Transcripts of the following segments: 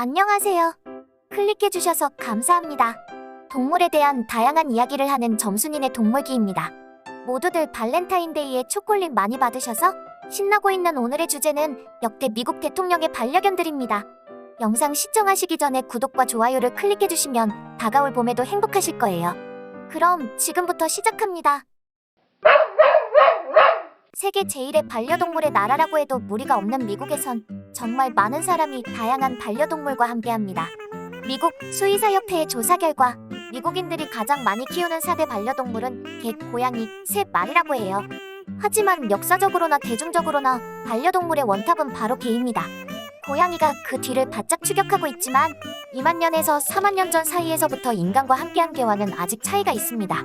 안녕하세요. 클릭해주셔서 감사합니다. 동물에 대한 다양한 이야기를 하는 점순이네 동물기입니다. 모두들 발렌타인데이에 초콜릿 많이 받으셔서 신나고 있는 오늘의 주제는 역대 미국 대통령의 반려견들입니다. 영상 시청하시기 전에 구독과 좋아요를 클릭해주시면 다가올 봄에도 행복하실 거예요. 그럼 지금부터 시작합니다. 세계 제1의 반려동물의 나라라고 해도 무리가 없는 미국에선 정말 많은 사람이 다양한 반려동물과 함께합니다. 미국 수의사협회의 조사 결과 미국인들이 가장 많이 키우는 4대 반려동물은 개, 고양이, 새, 말이라고 해요. 하지만 역사적으로나 대중적으로나 반려동물의 원탑은 바로 개입니다. 고양이가 그 뒤를 바짝 추격하고 있지만 2만 년에서 4만 년 전 사이에서부터 인간과 함께한 개와는 아직 차이가 있습니다.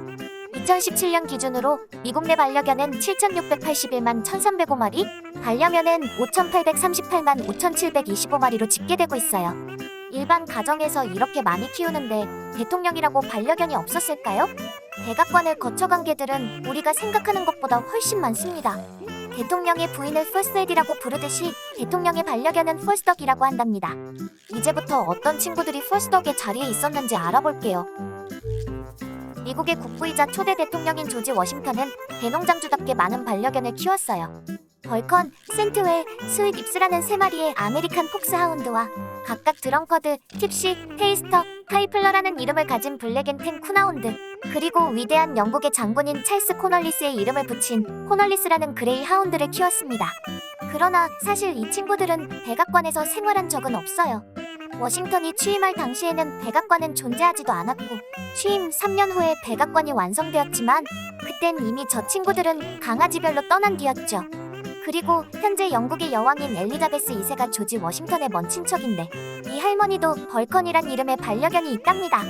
2017년 기준으로 미국 내 반려견은 7,681만 1,305마리, 반려견은 5,838만 5,725마리로 집계되고 있어요. 일반 가정에서 이렇게 많이 키우는데 대통령이라고 반려견이 없었을까요? 백악관을 거쳐간 개들은 우리가 생각하는 것보다 훨씬 많습니다. 대통령의 부인을 퍼스트에디라고 부르듯이 대통령의 반려견은 퍼스덕이라고 한답니다. 이제부터 어떤 친구들이 퍼스덕의 자리에 있었는지 알아볼게요. 미국의 국부이자 초대 대통령인 조지 워싱턴은 대농장주답게 많은 반려견을 키웠어요. 벌컨, 센트웰, 스윗 립스라는 세 마리의 아메리칸 폭스하운드와 각각 드렁커드, 팁시, 테이스터, 카이플러라는 이름을 가진 블랙앤텐 쿠나운드 그리고 위대한 영국의 장군인 찰스 코널리스의 이름을 붙인 코널리스라는 그레이 하운드를 키웠습니다. 그러나 사실 이 친구들은 백악관에서 생활한 적은 없어요. 워싱턴이 취임할 당시에는 백악관은 존재하지도 않았고 취임 3년 후에 백악관이 완성되었지만 그땐 이미 저 친구들은 강아지별로 떠난 뒤였죠. 그리고 현재 영국의 여왕인 엘리자베스 2세가 조지 워싱턴의 먼 친척인데 이 할머니도 벌컨이란 이름의 반려견이 있답니다.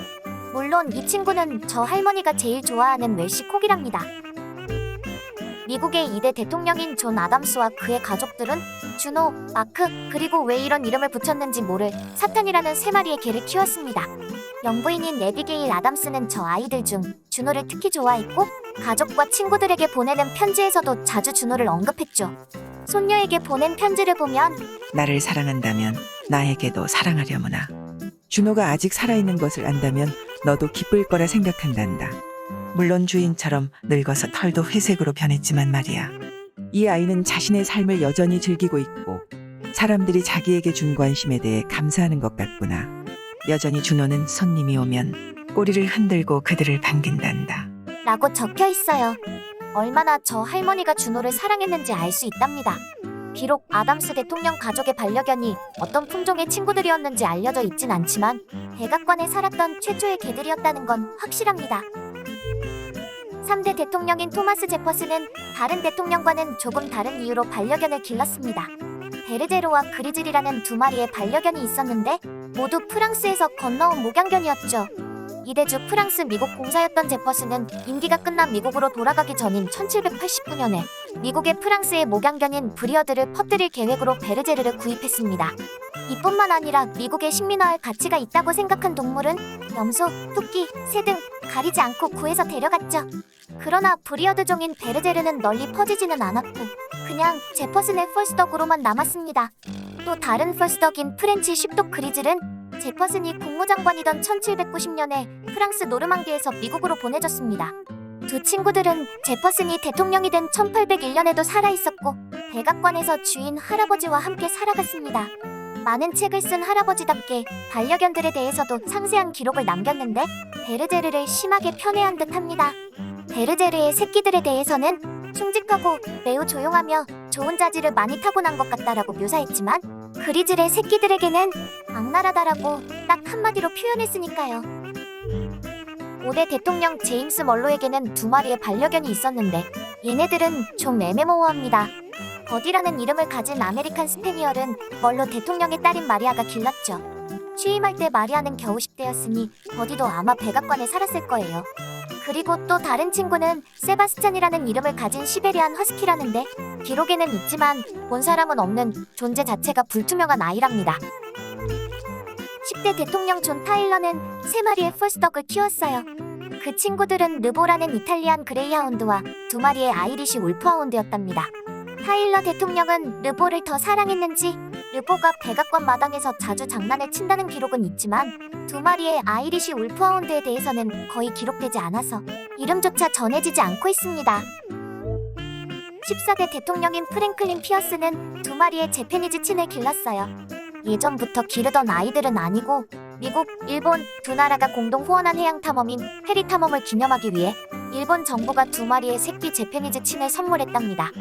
물론 이 친구는 저 할머니가 제일 좋아하는 웰시 콕이랍니다. 미국의 2대 대통령인 존 아담스와 그의 가족들은 주노, 마크, 그리고 왜 이런 이름을 붙였는지 모를 사탄이라는 세 마리의 개를 키웠습니다. 영부인인 레비게일 아담스는 저 아이들 중 주노를 특히 좋아했고 가족과 친구들에게 보내는 편지에서도 자주 준호를 언급했죠. 손녀에게 보낸 편지를 보면 나를 사랑한다면 나에게도 사랑하려무나. 준호가 아직 살아있는 것을 안다면 너도 기쁠 거라 생각한단다. 물론 주인처럼 늙어서 털도 회색으로 변했지만 말이야. 이 아이는 자신의 삶을 여전히 즐기고 있고 사람들이 자기에게 준 관심에 대해 감사하는 것 같구나. 여전히 준호는 손님이 오면 꼬리를 흔들고 그들을 반긴단다. 라고 적혀 있어요. 얼마나 저 할머니가 준호를 사랑했는지 알 수 있답니다. 비록 아담스 대통령 가족의 반려견이 어떤 품종의 친구들이었는지 알려져 있진 않지만 백악관에 살았던 최초의 개들이었다는 건 확실합니다. 3대 대통령인 토마스 제퍼슨은 다른 대통령과는 조금 다른 이유로 반려견을 길렀습니다. 베르제로와 그리즐이라는 두 마리의 반려견이 있었는데 모두 프랑스에서 건너온 목양견이었죠. 이대주 프랑스 미국 공사였던 제퍼슨은 임기가 끝난 미국으로 돌아가기 전인 1789년에 미국의 프랑스의 목양견인 브리어드를 퍼뜨릴 계획으로 베르제르를 구입했습니다. 이뿐만 아니라 미국에 식민화할 가치가 있다고 생각한 동물은 염소, 토끼, 새 등 가리지 않고 구해서 데려갔죠. 그러나 브리어드 종인 베르제르는 널리 퍼지지는 않았고 그냥 제퍼슨의 펄스덕으로만 남았습니다. 또 다른 펄스덕인 프렌치 쉽독 그리즐은 제퍼슨이 국무장관이던 1790년에 프랑스 노르망디에서 미국으로 보내졌습니다. 두 친구들은 제퍼슨이 대통령이 된 1801년에도 살아있었고 백악관에서 주인 할아버지와 함께 살아갔습니다. 많은 책을 쓴 할아버지답게 반려견들에 대해서도 상세한 기록을 남겼는데 베르제르를 심하게 편애한 듯합니다. 베르제르의 새끼들에 대해서는 충직하고 매우 조용하며 좋은 자질을 많이 타고난 것 같다라고 묘사했지만 그리즐의 새끼들에게는 악랄하다라고 딱 한마디로 표현했으니까요. 5대 대통령 제임스 멀로에게는 두 마리의 반려견이 있었는데 얘네들은 좀 애매모호합니다. 버디라는 이름을 가진 아메리칸 스페니얼은 멀로 대통령의 딸인 마리아가 길렀죠. 취임할 때 마리아는 겨우 10대였으니 버디도 아마 백악관에 살았을 거예요. 그리고 또 다른 친구는 세바스찬이라는 이름을 가진 시베리안 허스키라는데 기록에는 있지만 본 사람은 없는 존재 자체가 불투명한 아이랍니다. 10대 대통령 존 타일러는 세 마리의 펄스덕을 키웠어요. 그 친구들은 르보라는 이탈리안 그레이하운드와 두 마리의 아이리시 울프하운드였답니다. 타일러 대통령은 르보를 더 사랑했는지 르보가 백악관 마당에서 자주 장난을 친다는 기록은 있지만 두 마리의 아이리시 울프하운드에 대해서는 거의 기록되지 않아서 이름조차 전해지지 않고 있습니다. 14대 대통령인 프랭클린 피어스는 두 마리의 재패니즈 친을 길렀어요. 예전부터 기르던 아이들은 아니고 미국, 일본 두 나라가 공동 후원한 해양 탐험인 해리 탐험을 기념하기 위해 일본 정부가 두 마리의 새끼 재패니즈 친을 선물했답니다.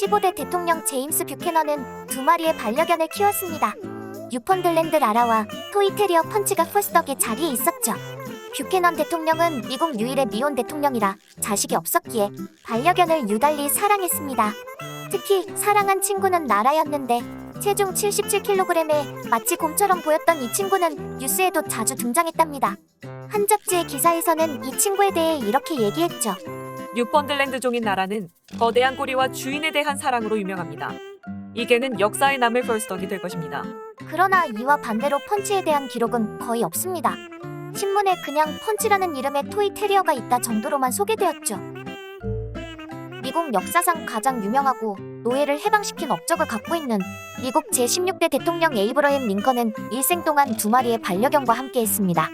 15대 대통령 제임스 뷰캐넌은 두 마리의 반려견을 키웠습니다. 뉴펀들랜드 라라와 토이테리어 펀치가 포스덕의 자리에 있었죠. 뷰캐넌 대통령은 미국 유일의 미혼 대통령이라 자식이 없었기에 반려견을 유달리 사랑했습니다. 특히 사랑한 친구는 나라였는데 체중 77kg에 마치 곰처럼 보였던 이 친구는 뉴스에도 자주 등장했답니다. 한 잡지의 기사에서는 이 친구에 대해 이렇게 얘기했죠. 뉴펀들랜드 종인 나라는 거대한 꼬리와 주인에 대한 사랑으로 유명합니다. 이 개는 역사에 남을 벌스덕이 될 것입니다. 그러나 이와 반대로 펀치에 대한 기록은 거의 없습니다. 신문에 그냥 펀치라는 이름의 토이 테리어가 있다 정도로만 소개되었죠. 미국 역사상 가장 유명하고 노예를 해방시킨 업적을 갖고 있는 미국 제16대 대통령 에이브러햄 링컨은 일생 동안 두 마리의 반려견과 함께했습니다.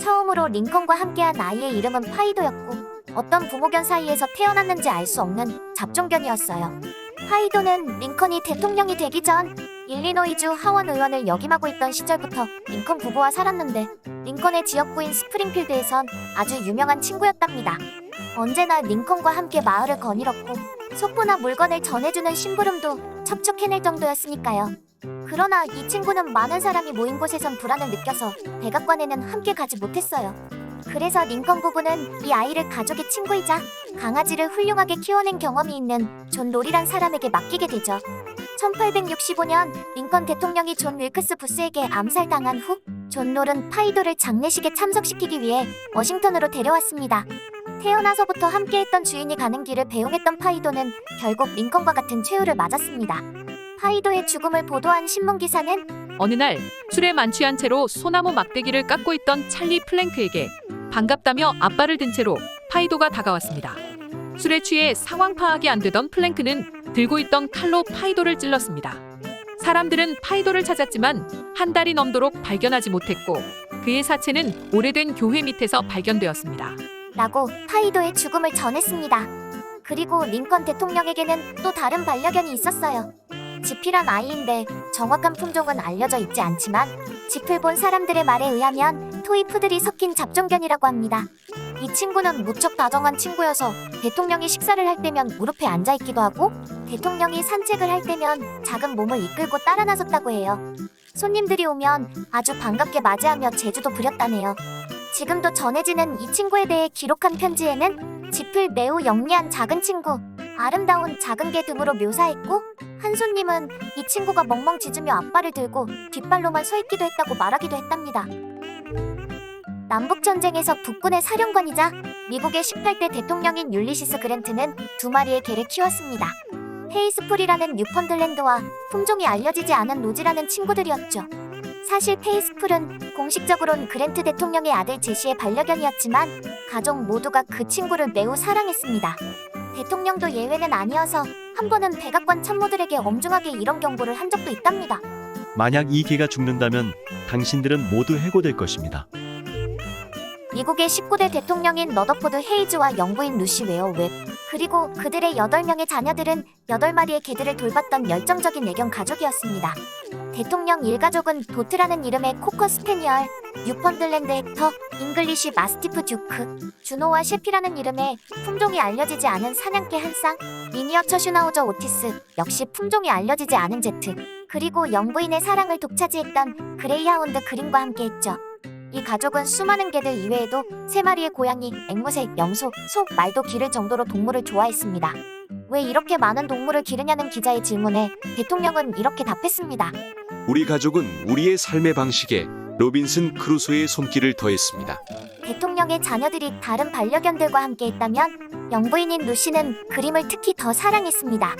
처음으로 링컨과 함께한 아이의 이름은 파이도였고 어떤 부모견 사이에서 태어났는지 알 수 없는 잡종견이었어요. 파이도는 링컨이 대통령이 되기 전 일리노이주 하원 의원을 역임하고 있던 시절부터 링컨 부부와 살았는데 링컨의 지역구인 스프링필드에선 아주 유명한 친구였답니다. 언제나 링컨과 함께 마을을 거닐었고 속보나 물건을 전해주는 심부름도 척척해낼 정도였으니까요. 그러나 이 친구는 많은 사람이 모인 곳에선 불안을 느껴서 백악관에는 함께 가지 못했어요. 그래서 링컨 부부는 이 아이를 가족의 친구이자 강아지를 훌륭하게 키워낸 경험이 있는 존 롤이란 사람에게 맡기게 되죠. 1865년 링컨 대통령이 존 윌크스 부스에게 암살당한 후 존 롤은 파이도를 장례식에 참석시키기 위해 워싱턴으로 데려왔습니다. 태어나서부터 함께했던 주인이 가는 길을 배웅했던 파이도는 결국 링컨과 같은 최후를 맞았습니다. 파이도의 죽음을 보도한 신문 기사는 어느 날 술에 만취한 채로 소나무 막대기를 깎고 있던 찰리 플랭크에게 반갑다며 앞발을 든 채로 파이도가 다가왔습니다. 술에 취해 상황 파악이 안 되던 플랭크는 들고 있던 칼로 파이도를 찔렀습니다. 사람들은 파이도를 찾았지만 한 달이 넘도록 발견하지 못했고 그의 사체는 오래된 교회 밑에서 발견되었습니다. 라고 파이도의 죽음을 전했습니다. 그리고 링컨 대통령에게는 또 다른 반려견이 있었어요. 지피란 아이인데 정확한 품종은 알려져 있지 않지만 지필 본 사람들의 말에 의하면 토이푸들이 섞인 잡종견이라고 합니다. 이 친구는 무척 다정한 친구여서 대통령이 식사를 할 때면 무릎에 앉아 있기도 하고 대통령이 산책을 할 때면 작은 몸을 이끌고 따라 나섰다고 해요. 손님들이 오면 아주 반갑게 맞이하며 제주도 부렸다네요. 지금도 전해지는 이 친구에 대해 기록한 편지에는 지필 매우 영리한 작은 친구, 아름다운 작은 개 등으로 묘사했고 한 손님은 이 친구가 멍멍 짖으며 앞발을 들고 뒷발로만 서 있기도 했다고 말하기도 했답니다. 남북 전쟁에서 북군의 사령관이자 미국의 18대 대통령인 율리시스 그랜트는 두 마리의 개를 키웠습니다. 페이스풀이라는 뉴펀들랜드와 품종이 알려지지 않은 로지라는 친구들이었죠. 사실 페이스풀은 공식적으로는 그랜트 대통령의 아들 제시의 반려견이었지만 가족 모두가 그 친구를 매우 사랑했습니다. 대통령도 예외는 아니어서 한 번은 백악관 참모들에게 엄중하게 이런 경고를 한 적도 있답니다. 만약 이 개가 죽는다면 당신들은 모두 해고될 것입니다. 미국의 19대 대통령인 러더포드 헤이즈와 영부인 루시 웨어 웹 그리고 그들의 8명의 자녀들은 8마리의 개들을 돌봤던 열정적인 애견 가족이었습니다. 대통령 일가족은 도트라는 이름의 코커 스페니얼, 뉴펀들랜드 헥터, 잉글리시 마스티프 듀크, 주노와 셰피라는 이름의 품종이 알려지지 않은 사냥개 한 쌍, 미니어처 슈나우저 오티스, 역시 품종이 알려지지 않은 제트, 그리고 영부인의 사랑을 독차지했던 그레이하운드 그린과 함께했죠. 이 가족은 수많은 개들 이외에도 세 마리의 고양이, 앵무새, 염소, 소, 말도 기를 정도로 동물을 좋아했습니다. 왜 이렇게 많은 동물을 기르냐는 기자의 질문에 대통령은 이렇게 답했습니다. 우리 가족은 우리의 삶의 방식에 로빈슨 크루소의 손길을 더했습니다. 대통령의 자녀들이 다른 반려견들과 함께 했다면 영부인인 루시는 그림을 특히 더 사랑했습니다.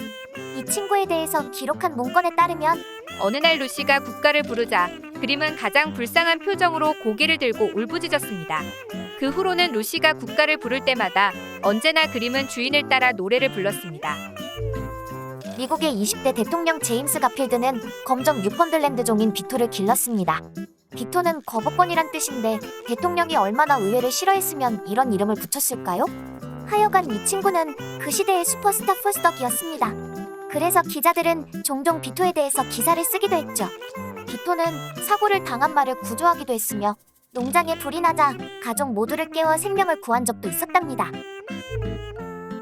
이 친구에 대해서 기록한 문건에 따르면 어느 날 루시가 국가를 부르자 그림은 가장 불쌍한 표정으로 고개를 들고 울부짖었습니다. 그 후로는 루시가 국가를 부를 때마다 언제나 그림은 주인을 따라 노래를 불렀습니다. 미국의 20대 대통령 제임스 가필드는 검정 뉴펀들랜드 종인 비토를 길렀습니다. 비토는 거부권이란 뜻인데 대통령이 얼마나 의회를 싫어했으면 이런 이름을 붙였을까요? 하여간 이 친구는 그 시대의 슈퍼스타 포스덕이었습니다. 그래서 기자들은 종종 비토에 대해서 기사를 쓰기도 했죠. 비토는 사고를 당한 말을 구조하기도 했으며 농장에 불이 나자 가족 모두를 깨워 생명을 구한 적도 있었답니다.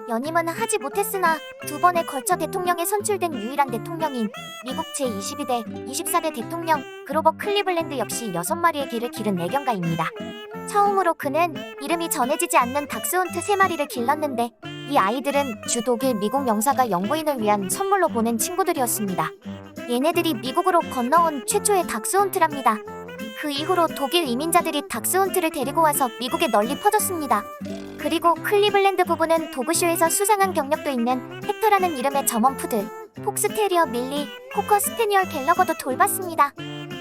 연임은 하지 못했으나 두 번에 걸쳐 대통령에 선출된 유일한 대통령인 미국 제22대, 24대 대통령 그로버 클리블랜드 역시 6마리의 개를 기른 애견가입니다. 처음으로 그는 이름이 전해지지 않는 닥스훈트 3마리를 길렀는데 이 아이들은 주 독일 미국 영사가 영부인을 위한 선물로 보낸 친구들이었습니다. 얘네들이 미국으로 건너온 최초의 닥스훈트랍니다. 그 이후로 독일 이민자들이 닥스훈트를 데리고 와서 미국에 널리 퍼졌습니다. 그리고 클리블랜드 부부는 도그쇼에서 수상한 경력도 있는 헥터라는 이름의 점원 푸들, 폭스테리어 밀리, 코커 스페니얼 갤러거도 돌봤습니다.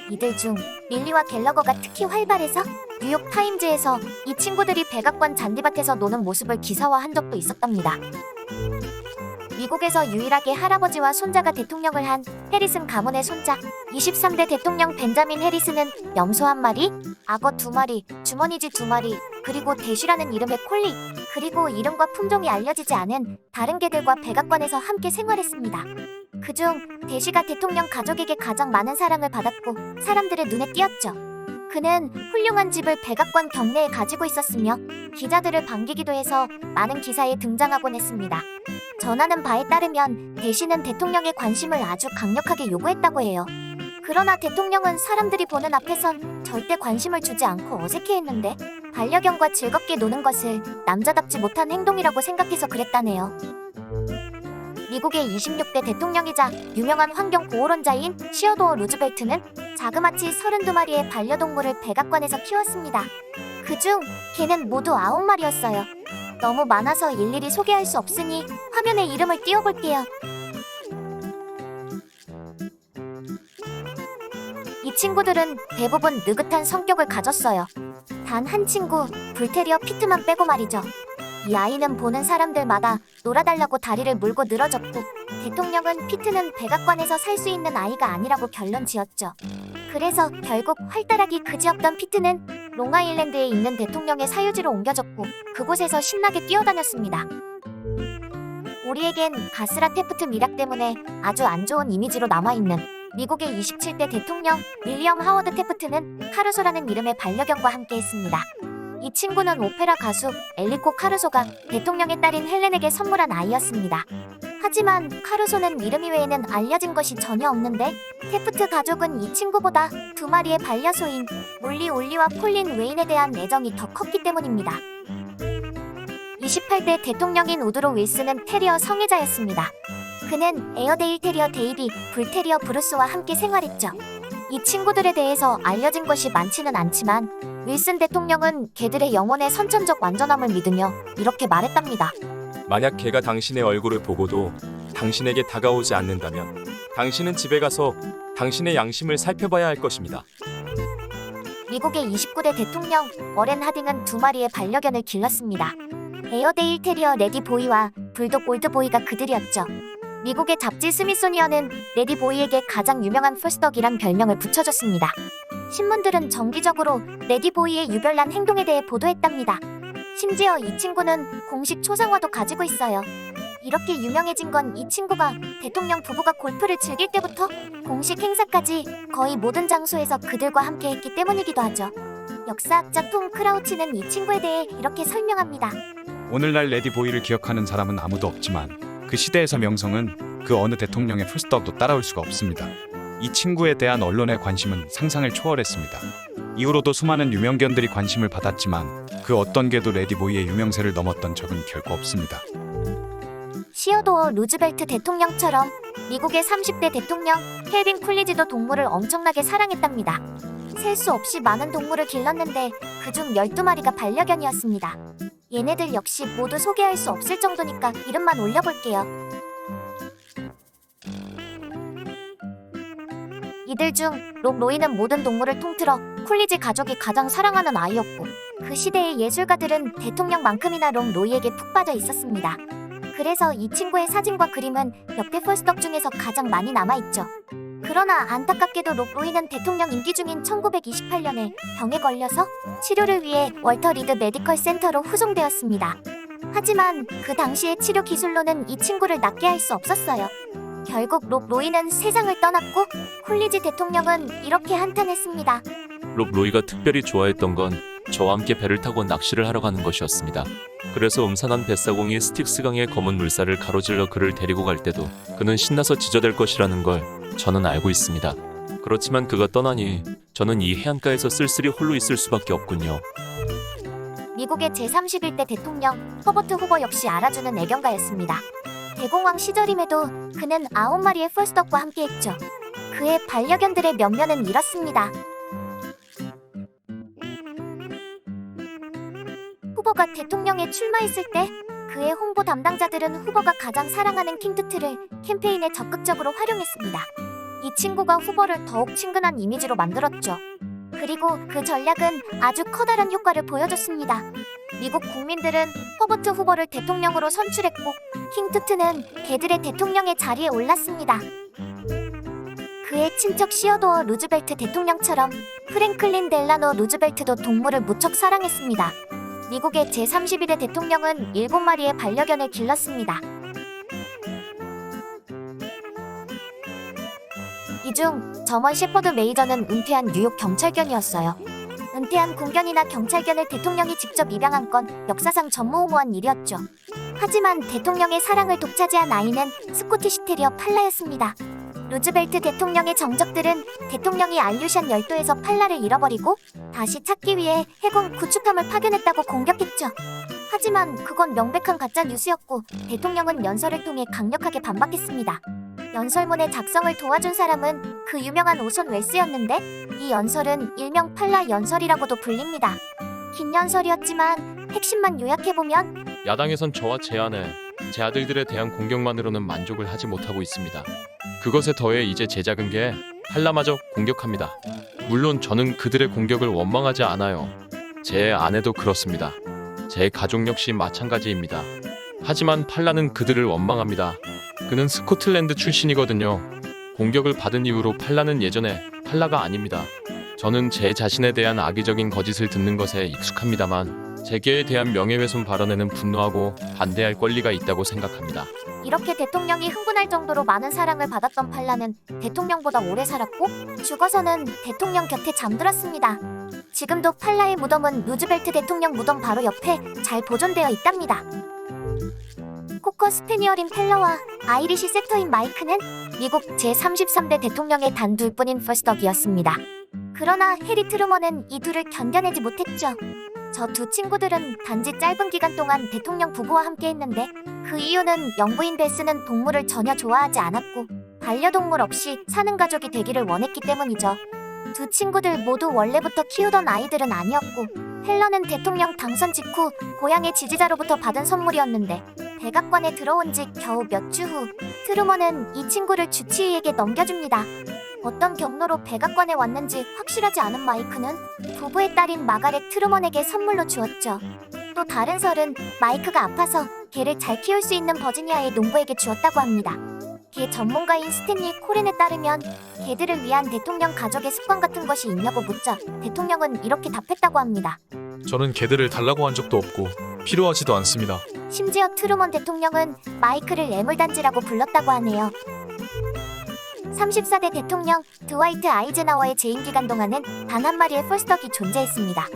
이들 중 밀리와 갤러거가 특히 활발해서 뉴욕 타임즈에서 이 친구들이 백악관 잔디밭에서 노는 모습을 기사화한 적도 있었답니다. 미국에서 유일하게 할아버지와 손자가 대통령을 한 해리슨 가문의 손자 23대 대통령 벤자민 해리슨은 염소 한 마리, 악어 두 마리, 주머니쥐 두 마리, 그리고 대쉬라는 이름의 콜리, 그리고 이름과 품종이 알려지지 않은 다른 개들과 백악관에서 함께 생활했습니다. 그중 대쉬가 대통령 가족에게 가장 많은 사랑을 받았고 사람들의 눈에 띄었죠. 그는 훌륭한 집을 백악관 경내에 가지고 있었으며 기자들을 반기기도 해서 많은 기사에 등장하곤 했습니다. 전하는 바에 따르면 대신은 대통령의 관심을 아주 강력하게 요구했다고 해요. 그러나 대통령은 사람들이 보는 앞에선 절대 관심을 주지 않고 어색해했는데 반려견과 즐겁게 노는 것을 남자답지 못한 행동이라고 생각해서 그랬다네요. 미국의 26대 대통령이자 유명한 환경 보호론자인 시어도어 루즈벨트는 자그마치 32마리의 반려동물을 백악관에서 키웠습니다. 그중 개는 모두 9마리였어요. 너무 많아서 일일이 소개할 수 없으니 화면에 이름을 띄워볼게요. 이 친구들은 대부분 느긋한 성격을 가졌어요. 단 한 친구, 불테리어 피트만 빼고 말이죠. 이 아이는 보는 사람들마다 놀아달라고 다리를 물고 늘어졌고 대통령은 피트는 백악관에서 살 수 있는 아이가 아니라고 결론 지었죠. 그래서 결국 활달하기 그지없던 피트는 롱아일랜드에 있는 대통령의 사유지로 옮겨졌고 그곳에서 신나게 뛰어다녔습니다. 우리에겐 가스라 테프트 미락 때문에 아주 안 좋은 이미지로 남아있는 미국의 27대 대통령 윌리엄 하워드 테프트는 카루소라는 이름의 반려견과 함께했습니다. 이 친구는 오페라 가수 엘리코 카루소가 대통령의 딸인 헬렌에게 선물한 아이였습니다. 하지만 카루소는 이름 이외에는 알려진 것이 전혀 없는데 테프트 가족은 이 친구보다 두 마리의 반려소인 몰리 올리와 콜린 웨인에 대한 애정이 더 컸기 때문입니다. 28대 대통령인 우드로 윌슨은 테리어 성애자였습니다. 그는 에어데일 테리어 데이비, 불테리어 브루스와 함께 생활했죠. 이 친구들에 대해서 알려진 것이 많지는 않지만 윌슨 대통령은 개들의 영혼의 선천적 완전함을 믿으며 이렇게 말했답니다. 만약 개가 당신의 얼굴을 보고도 당신에게 다가오지 않는다면 당신은 집에 가서 당신의 양심을 살펴봐야 할 것입니다. 미국의 29대 대통령 워렌 하딩은 두 마리의 반려견을 길렀습니다. 에어데일 테리어 레디 보이와 불독 올드 보이가 그들이었죠. 미국의 잡지 스미소니언은 레디 보이에게 가장 유명한 풀스덕이란 별명을 붙여줬습니다. 신문들은 정기적으로 레디 보이의 유별난 행동에 대해 보도했답니다. 심지어 이 친구는 공식 초상화도 가지고 있어요. 이렇게 유명해진 건 이 친구가 대통령 부부가 골프를 즐길 때부터 공식 행사까지 거의 모든 장소에서 그들과 함께 했기 때문이기도 하죠. 역사학자 톰 크라우치는 이 친구에 대해 이렇게 설명합니다. 오늘날 레디보이를 기억하는 사람은 아무도 없지만 그 시대에서 명성은 그 어느 대통령의 풀스톱도 따라올 수가 없습니다. 이 친구에 대한 언론의 관심은 상상을 초월했습니다. 이후로도 수많은 유명견들이 관심을 받았지만 그 어떤 개도 레디보이의 유명세를 넘었던 적은 결코 없습니다. 시어도어 루즈벨트 대통령처럼 미국의 30대 대통령 켈빈 쿨리지도 동물을 엄청나게 사랑했답니다. 셀 수 없이 많은 동물을 길렀는데 그중 12마리가 반려견이었습니다. 얘네들 역시 모두 소개할 수 없을 정도니까 이름만 올려볼게요. 이들 중록 로이는 모든 동물을 통틀어 쿨리지 가족이 가장 사랑하는 아이였고 그 시대의 예술가들은 대통령만큼이나 록 로이에게 푹 빠져 있었습니다. 그래서 이 친구의 사진과 그림은 역대 펄스덕 중에서 가장 많이 남아있죠. 그러나 안타깝게도 록 로이는 대통령 임기 중인 1928년에 병에 걸려서 치료를 위해 월터 리드 메디컬 센터로 후송되었습니다. 하지만 그 당시의 치료 기술로는 이 친구를 낫게 할 수 없었어요. 결국 록 로이는 세상을 떠났고 콜리지 대통령은 이렇게 한탄했습니다. 롭 로이가 특별히 좋아했던 건 저와 함께 배를 타고 낚시를 하러 가는 것이었습니다. 그래서 음산한 뱃사공이 스틱스강의 검은 물살을 가로질러 그를 데리고 갈 때도 그는 신나서 지저댈 것이라는 걸 저는 알고 있습니다. 그렇지만 그가 떠나니 저는 이 해안가에서 쓸쓸히 홀로 있을 수밖에 없군요. 미국의 제31대 대통령 허버트 후보 역시 알아주는 애경가였습니다. 대공황 시절임에도 그는 아홉 마리의 펄스덕과 함께했죠. 그의 반려견들의 면면은 이렇습니다. 후보가 대통령에 출마했을 때 그의 홍보 담당자들은 후보가 가장 사랑하는 킹트트를 캠페인에 적극적으로 활용했습니다. 이 친구가 후보를 더욱 친근한 이미지로 만들었죠. 그리고 그 전략은 아주 커다란 효과를 보여줬습니다. 미국 국민들은 허버트 후보를 대통령으로 선출했고 킹투트는 개들의 대통령의 자리에 올랐습니다. 그의 친척 시어도어 루즈벨트 대통령처럼 프랭클린 델라노 루즈벨트도 동물을 무척 사랑했습니다. 미국의 제31대 대통령은 7마리의 반려견을 길렀습니다. 이중 저먼 셰퍼드 메이저는 은퇴한 뉴욕 경찰견이었어요. 은퇴한 군견이나 경찰견을 대통령이 직접 입양한 건 역사상 전무후무한 일이었죠. 하지만 대통령의 사랑을 독차지한 아이는 스코티시 테리어 팔라였습니다. 루즈벨트 대통령의 정적들은 대통령이 알류샨 열도에서 팔라를 잃어버리고 다시 찾기 위해 해군 구축함을 파견했다고 공격했죠. 하지만 그건 명백한 가짜 뉴스였고 대통령은 연설을 통해 강력하게 반박했습니다. 연설문의 작성을 도와준 사람은 그 유명한 오손 웰스였는데 이 연설은 일명 팔라 연설이라고도 불립니다. 긴 연설이었지만 핵심만 요약해보면 야당에선 저와 제 아내, 제 아들들에 대한 공격만으로는 만족을 하지 못하고 있습니다. 그것에 더해 이제 제 작은 게 한라마저 공격합니다. 물론 저는 그들의 공격을 원망하지 않아요. 제 아내도 그렇습니다. 제 가족 역시 마찬가지입니다. 하지만 팔라는 그들을 원망합니다. 그는 스코틀랜드 출신이거든요. 공격을 받은 이후로 팔라는 예전에 팔라가 아닙니다. 저는 제 자신에 대한 악의적인 거짓을 듣는 것에 익숙합니다만 재계에 대한 명예훼손 발언에는 분노하고 반대할 권리가 있다고 생각합니다. 이렇게 대통령이 흥분할 정도로 많은 사랑을 받았던 팔라는 대통령보다 오래 살았고 죽어서는 대통령 곁에 잠들었습니다. 지금도 팔라의 무덤은 루즈벨트 대통령 무덤 바로 옆에 잘 보존되어 있답니다. 코커 스페니얼인 펠러와 아이리시 세터인 마이크는 미국 제33대 대통령의 단 둘뿐인 퍼스덕이었습니다. 그러나 해리 트루먼은 이 둘을 견뎌내지 못했죠. 저 두 친구들은 단지 짧은 기간 동안 대통령 부부와 함께 했는데 그 이유는 영부인 베스는 동물을 전혀 좋아하지 않았고 반려동물 없이 사는 가족이 되기를 원했기 때문이죠. 두 친구들 모두 원래부터 키우던 아이들은 아니었고 헬러는 대통령 당선 직후 고향의 지지자로부터 받은 선물이었는데 백악관에 들어온 지 겨우 몇 주 후 트루먼은 이 친구를 주치의에게 넘겨줍니다. 어떤 경로로 백악관에 왔는지 확실하지 않은 마이크는 부부의 딸인 마가렛 트루먼에게 선물로 주었죠. 또 다른 설은 마이크가 아파서 개를 잘 키울 수 있는 버지니아의 농부에게 주었다고 합니다. 개 전문가인 스탠리 코렌에 따르면 개들을 위한 대통령 가족의 습관 같은 것이 있냐고 묻자 대통령은 이렇게 답했다고 합니다. 저는 개들을 달라고 한 적도 없고 필요하지도 않습니다. 심지어 트루먼 대통령은 마이크를 애물단지라고 불렀다고 하네요. 34대 대통령 드와이트 아이젠하워의 재임 기간 동안은 단 한 마리의 펄스덕이 존재했습니다.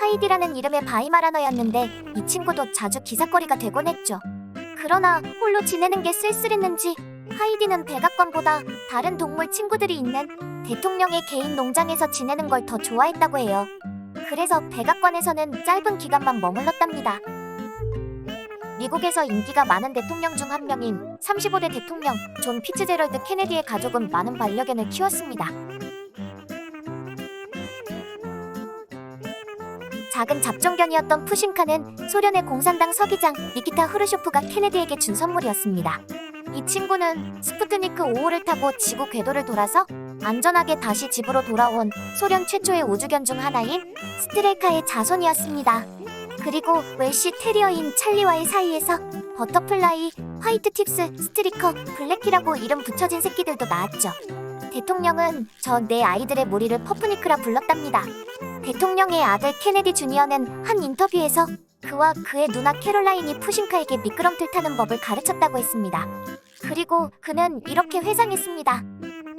하이디라는 이름의 바이마라너였는데 이 친구도 자주 기사거리가 되곤 했죠. 그러나 홀로 지내는 게 쓸쓸했는지 하이디는 백악관보다 다른 동물 친구들이 있는 대통령의 개인 농장에서 지내는 걸 더 좋아했다고 해요. 그래서 백악관에서는 짧은 기간만 머물렀답니다. 미국에서 인기가 많은 대통령 중 한 명인 35대 대통령 존 피츠제럴드 케네디의 가족은 많은 반려견을 키웠습니다. 작은 잡종견이었던 푸신카는 소련의 공산당 서기장 니키타 흐르쇼프가 케네디에게 준 선물이었습니다. 이 친구는 스푸트니크 5호를 타고 지구 궤도를 돌아서 안전하게 다시 집으로 돌아온 소련 최초의 우주견 중 하나인 스트레이카의 자손이었습니다. 그리고 웰시 테리어인 찰리와의 사이에서 버터플라이, 화이트 팁스, 스트리커, 블랙키라고 이름 붙여진 새끼들도 나왔죠. 대통령은 저내 아이들의 무리를 퍼프니크라 불렀답니다. 대통령의 아들 케네디 주니어는 한 인터뷰에서 그와 그의 누나 캐롤라인이 푸신카에게 미끄럼틀 타는 법을 가르쳤다고 했습니다. 그리고 그는 이렇게 회상했습니다.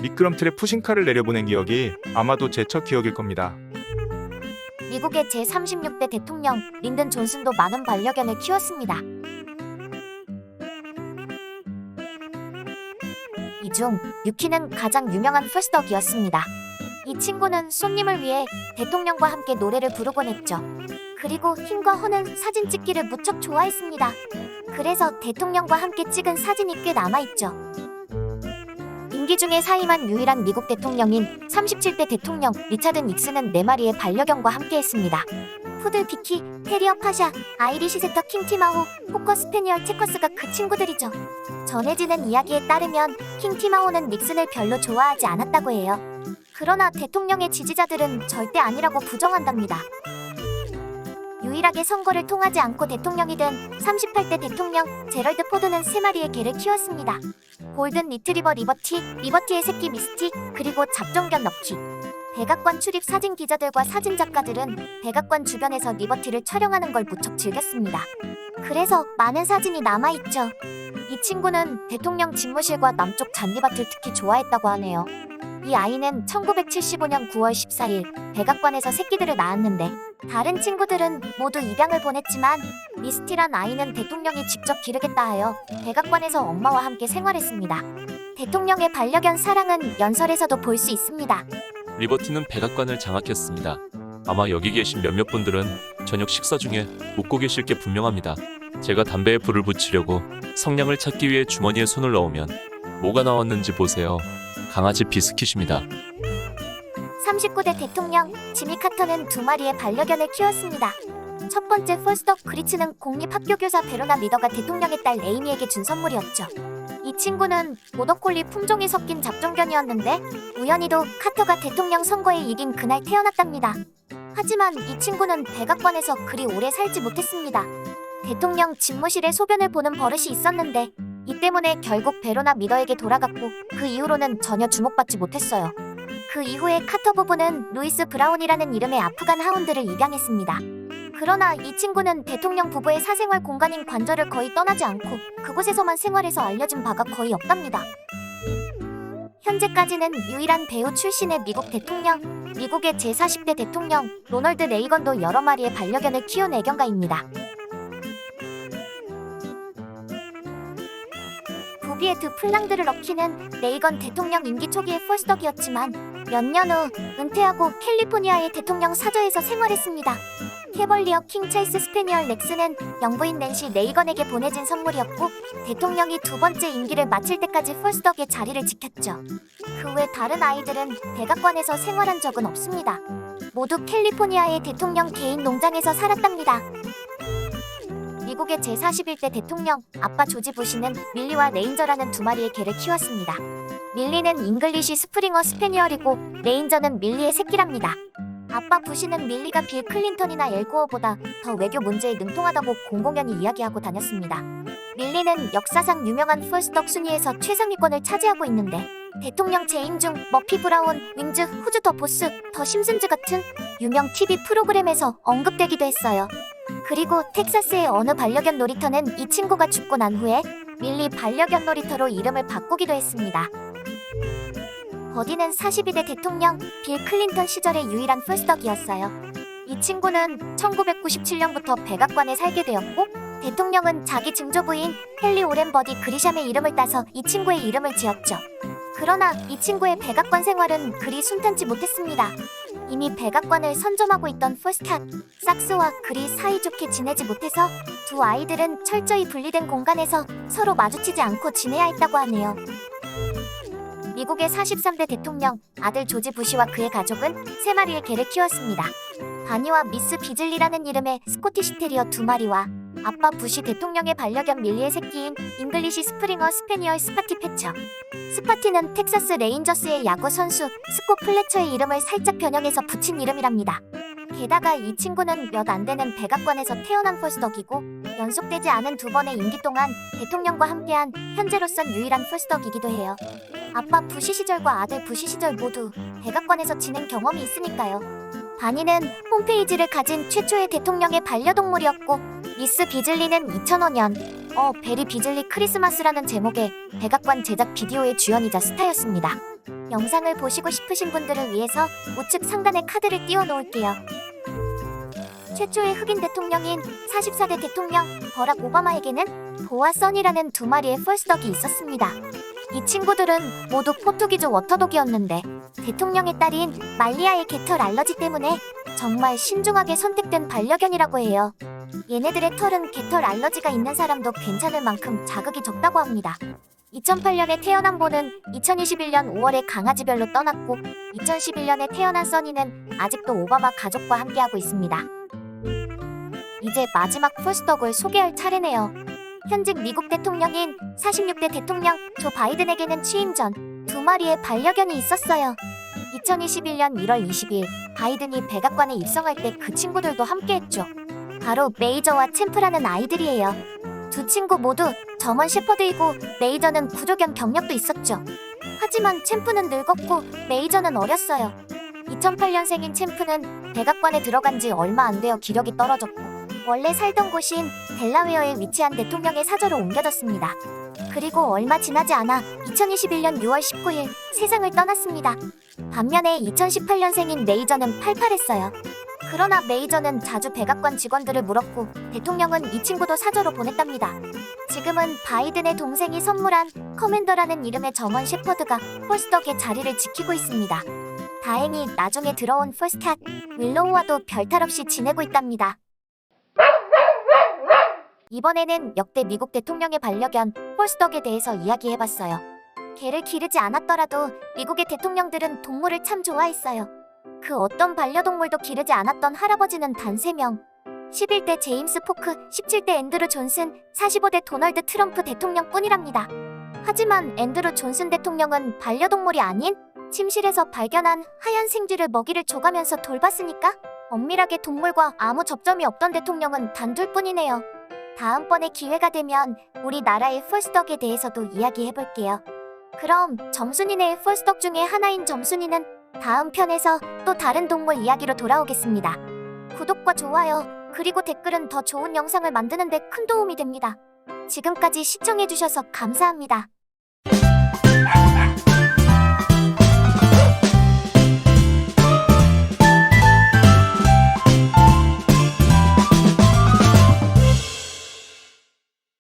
미끄럼틀에 푸신카를 내려보낸 기억이 아마도 제 첫 기억일 겁니다. 미국의 제36대 대통령 린든 존슨도 많은 반려견을 키웠습니다. 이 중 유키는 가장 유명한 퍼스덕이었습니다. 이 친구는 손님을 위해 대통령과 함께 노래를 부르곤 했죠. 그리고 힘과 허는 사진 찍기를 무척 좋아했습니다. 그래서 대통령과 함께 찍은 사진이 꽤 남아있죠. 임기 중에 사임한 유일한 미국 대통령인 37대 대통령 리차드 닉슨은 네 마리의 반려견과 함께했습니다. 푸들 비키, 테리어 파샤, 아이리시 세터 킹티마호, 포커 스페니얼 체커스가 그 친구들이죠. 전해지는 이야기에 따르면 킹티마호는 닉슨을 별로 좋아하지 않았다고 해요. 그러나 대통령의 지지자들은 절대 아니라고 부정한답니다. 유일하게 선거를 통하지 않고 대통령이 된 38대 대통령 제럴드 포드는 세 마리의 개를 키웠습니다. 골든 리트리버 리버티, 리버티의 새끼 미스티, 그리고 잡종견 럭키. 백악관 출입 사진 기자들과 사진 작가들은 백악관 주변에서 리버티를 촬영하는 걸 무척 즐겼습니다. 그래서 많은 사진이 남아있죠. 이 친구는 대통령 집무실과 남쪽 잔디밭을 특히 좋아했다고 하네요. 이 아이는 1975년 9월 14일 백악관에서 새끼들을 낳았는데 다른 친구들은 모두 입양을 보냈지만 미스티란 아이는 대통령이 직접 기르겠다 하여 백악관에서 엄마와 함께 생활했습니다. 대통령의 반려견 사랑은 연설에서도 볼 수 있습니다. 리버티는 백악관을 장악했습니다. 아마 여기 계신 몇몇 분들은 저녁 식사 중에 웃고 계실 게 분명합니다. 제가 담배에 불을 붙이려고 성냥을 찾기 위해 주머니에 손을 넣으면 뭐가 나왔는지 보세요. 강아지 비스킷입니다. 39대 대통령 지미 카터는 두 마리의 반려견을 키웠습니다. 첫 번째 펄스덕 그리츠는 공립학교 교사 베로나 미더가 대통령의 딸 에이미에게 준 선물이었죠. 이 친구는 보더콜리 품종이 섞인 잡종견이었는데 우연히도 카터가 대통령 선거에 이긴 그날 태어났답니다. 하지만 이 친구는 백악관에서 그리 오래 살지 못했습니다. 대통령 집무실에 소변을 보는 버릇이 있었는데 이 때문에 결국 베로나 미더에게 돌아갔고 그 이후로는 전혀 주목받지 못했어요. 그 이후에 카터 부부는 루이스 브라운이라는 이름의 아프간 하운드를 입양했습니다. 그러나 이 친구는 대통령 부부의 사생활 공간인 관절을 거의 떠나지 않고 그곳에서만 생활해서 알려진 바가 거의 없답니다. 현재까지는 유일한 배우 출신의 미국 대통령, 미국의 제40대 대통령 로널드 레이건도 여러 마리의 반려견을 키운 애견가입니다. 부비에드 플랑드르 럭키는 레이건 대통령 임기 초기의 퍼스덕이었지만 몇 년 후 은퇴하고 캘리포니아의 대통령 사저에서 생활했습니다. 캐벌리어 킹 찰스 스페니얼 렉스는 영부인 낸시 레이건에게 보내진 선물이었고 대통령이 두 번째 임기를 마칠 때까지 퍼스덕의 자리를 지켰죠. 그 외 다른 아이들은 백악관에서 생활한 적은 없습니다. 모두 캘리포니아의 대통령 개인 농장에서 살았답니다. 미국의 제41대 대통령 아빠 조지 부시는 밀리와 레인저라는 두 마리의 개를 키웠습니다. 밀리는 잉글리시 스프링어 스페니얼이고 레인저는 밀리의 새끼랍니다. 아빠 부시는 밀리가 빌 클린턴이나 엘고어보다 더 외교 문제에 능통하다고 공공연히 이야기하고 다녔습니다. 밀리는 역사상 유명한 퍼스덕 순위에서 최상위권을 차지하고 있는데 대통령 재임 중 머피 브라운, 윙즈, 후즈 더 보스, 더 심슨즈 같은 유명 TV 프로그램에서 언급되기도 했어요. 그리고 텍사스의 어느 반려견 놀이터는 이 친구가 죽고 난 후에 밀리 반려견 놀이터로 이름을 바꾸기도 했습니다. 버디는 42대 대통령 빌 클린턴 시절의 유일한 퍼스덕이었어요. 이 친구는 1997년부터 백악관에 살게 되었고 대통령은 자기 증조 부인 헨리 오렌 버디 그리샴의 이름을 따서 이 친구의 이름을 지었죠. 그러나 이 친구의 백악관 생활은 그리 순탄치 못했습니다. 이미 백악관을 선점하고 있던 퍼스탁, 삭스와 그리 사이좋게 지내지 못해서 두 아이들은 철저히 분리된 공간에서 서로 마주치지 않고 지내야 했다고 하네요. 미국의 43대 대통령 아들 조지 부시와 그의 가족은 세 마리의 개를 키웠습니다. 바니와 미스 비즐리라는 이름의 스코티시 테리어 두 마리와 아빠 부시 대통령의 반려견 밀리의 새끼인 잉글리시 스프링어 스페니얼 스파티 패처. 스파티는 텍사스 레인저스의 야구 선수 스코 플래처의 이름을 살짝 변형해서 붙인 이름이랍니다. 게다가 이 친구는 몇 안 되는 백악관에서 태어난 펄스덕이고 연속되지 않은 두 번의 임기 동안 대통령과 함께한 현재로선 유일한 펄스덕이기도 해요. 아빠 부시 시절과 아들 부시 시절 모두 백악관에서 지낸 경험이 있으니까요. 바니는 홈페이지를 가진 최초의 대통령의 반려동물이었고 미스 비즐리는 2005년 어 베리 비즐리 크리스마스라는 제목의 백악관 제작 비디오의 주연이자 스타였습니다. 영상을 보시고 싶으신 분들을 위해서 우측 상단에 카드를 띄워 놓을게요. 최초의 흑인 대통령인 44대 대통령 버락 오바마에게는 보아 써니라는 두 마리의 펄스덕이 있었습니다. 이 친구들은 모두 포투기즈 워터독이었는데 대통령의 딸인 말리아의 개털 알러지 때문에 정말 신중하게 선택된 반려견이라고 해요. 얘네들의 털은 개털 알러지가 있는 사람도 괜찮을 만큼 자극이 적다고 합니다. 2008년에 태어난 보는 2021년 5월에 강아지별로 떠났고 2011년에 태어난 써니는 아직도 오바마 가족과 함께하고 있습니다. 이제 마지막 폴스덕을 소개할 차례네요. 현직 미국 대통령인 46대 대통령 조 바이든에게는 취임 전 두 마리의 반려견이 있었어요. 2021년 1월 20일 바이든이 백악관에 입성할 때 그 친구들도 함께했죠. 바로 메이저와 챔프라는 아이들이에요. 두 친구 모두 점원 셰퍼드이고 메이저는 구조견 경력도 있었죠. 하지만 챔프는 늙었고 메이저는 어렸어요. 2008년생인 챔프는 백악관에 들어간 지 얼마 안 되어 기력이 떨어졌고 원래 살던 곳인 델라웨어에 위치한 대통령의 사저로 옮겨졌습니다. 그리고 얼마 지나지 않아 2021년 6월 19일 세상을 떠났습니다. 반면에 2018년생인 메이저는 팔팔했어요. 그러나 메이저는 자주 백악관 직원들을 물었고 대통령은 이 친구도 사저로 보냈답니다. 지금은 바이든의 동생이 선물한 커맨더라는 이름의 점원 셰퍼드가 폴스덕의 자리를 지키고 있습니다. 다행히 나중에 들어온 폴스캣 윌로우와도 별탈 없이 지내고 있답니다. 이번에는 역대 미국 대통령의 반려견 폴스덕에 대해서 이야기해봤어요. 개를 기르지 않았더라도 미국의 대통령들은 동물을 참 좋아했어요. 그 어떤 반려동물도 기르지 않았던 할아버지는 단 3명. 11대 제임스 포크, 17대 앤드루 존슨, 45대 도널드 트럼프 대통령뿐이랍니다. 하지만 앤드루 존슨 대통령은 반려동물이 아닌 침실에서 발견한 하얀 생쥐를 먹이를 줘가면서 돌봤으니까 엄밀하게 동물과 아무 접점이 없던 대통령은 단둘뿐이네요. 다음번에 기회가 되면 우리 나라의 폴스덕에 대해서도 이야기해볼게요. 그럼 점순이네의 폴스덕 중에 하나인 점순이는 다음 편에서 또 다른 동물 이야기로 돌아오겠습니다. 구독과 좋아요, 그리고 댓글은 더 좋은 영상을 만드는데 큰 도움이 됩니다. 지금까지 시청해주셔서 감사합니다.